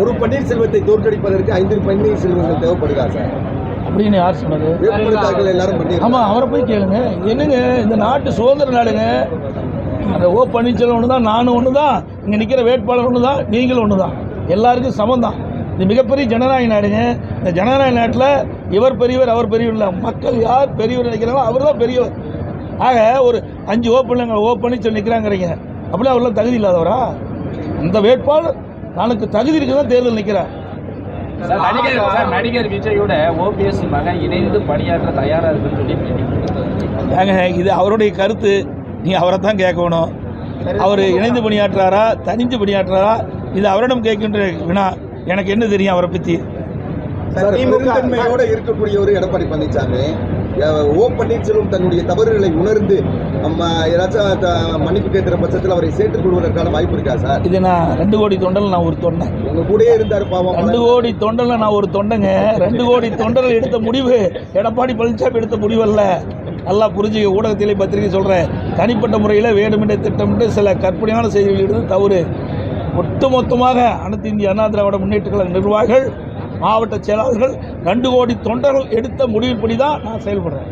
ஒரு பன்னீர்செல்வத்தை தோற்கடிப்பதற்கு ஐந்து பன்னீர்செல்வங்கள் தேவைப்படுதா? சார் அப்படின்னு யார் சொன்னது? எல்லாரும் பண்ணி ஆமாம் அவரை போய் கேளுங்க. என்னங்க இந்த நாட்டு சுதந்திர நாடுங்க? அந்த ஓ பன்னீர்செல்வம் ஒன்று தான் நானும் ஒன்று தான் இங்கே நிற்கிற வேட்பாளர் ஒன்று தான் நீங்களும் ஒன்று தான் எல்லாருக்கும் சமம் தான் இது மிகப்பெரிய ஜனநாயக நாடுங்க. இந்த ஜனநாயக நாட்டில் இவர் பெரியவர் அவர் பெரியவர் இல்லை. மக்கள் யார் பெரியவர் நினைக்கிறாங்களோ அவர் தான் பெரியவர். ஆக ஒரு அஞ்சு ஓ பிள்ளைங்க ஓ பன்னீர்செல்வம் நிற்கிறாங்கிறீங்க அப்படியே அவர்லாம் தகுதி இல்லாதவரா? அந்த வேட்பாளர் தனக்கு தகுதி இருக்கு தான் தேர்தல் நிற்கிறார் நடிகர் நடிகர் விஜயோட ஓபிஎஸ் மகன் இணைந்து பணியாற்ற தயாரா இருக்குன்னு சொல்லி. ஏங்க இது அவருடைய கருத்து. நீ அவரை தான் கேட்கணும். அவர் இணைந்து பணியாற்றுறாரா தனிஞ்சு பணியாற்றுறாரா இது அவரிடம் கேட்கின்ற வினா. எனக்கு என்ன தெரியும் அவரை பற்றி சார் பெருந்தன்மையோட இருக்கக்கூடிய ஒரு எடப்பாடி பழனிசாமி ஓ பன்னீர்செல்வம் தன்னுடைய தவறுகளை உணர்ந்து நம்ம ஏதாச்சும் மன்னிப்பு கேட்கிற பட்சத்தில் அவரை சேர்த்துக் கொள்வதற்கான வாய்ப்பு இருக்கா சார்? இது நான் ரெண்டு கோடி தொண்டல் நான் ஒரு தொண்டன் உங்க கூடயே இருந்தார் பாவம். ரெண்டு கோடி தொண்டல்ல நான் ஒரு தொண்டைங்க. ரெண்டு கோடி தொண்டர்கள் எடுத்த முடிவு எடப்பாடி பழனிசாமி எடுத்த முடிவு அல்ல. நல்லா புரிஞ்சுக்க ஊடகத்திலே பத்திரிகை சொல்கிறேன் தனிப்பட்ட முறையில் வேண்டுமென்றே திட்டமிட்டு சில கற்பனையான செய்திகள் எடுத்து தவறு. ஒட்டுமொத்தமாக அனைத்து இந்திய அண்ணா திராவிட முன்னேற்ற கழக நிர்வாகிகள் மாவட்ட செயலாளர்கள் ரெண்டு கோடி தொண்டர்கள் எடுத்த முடிவின்படி தான் நான் செயல்படுறேன்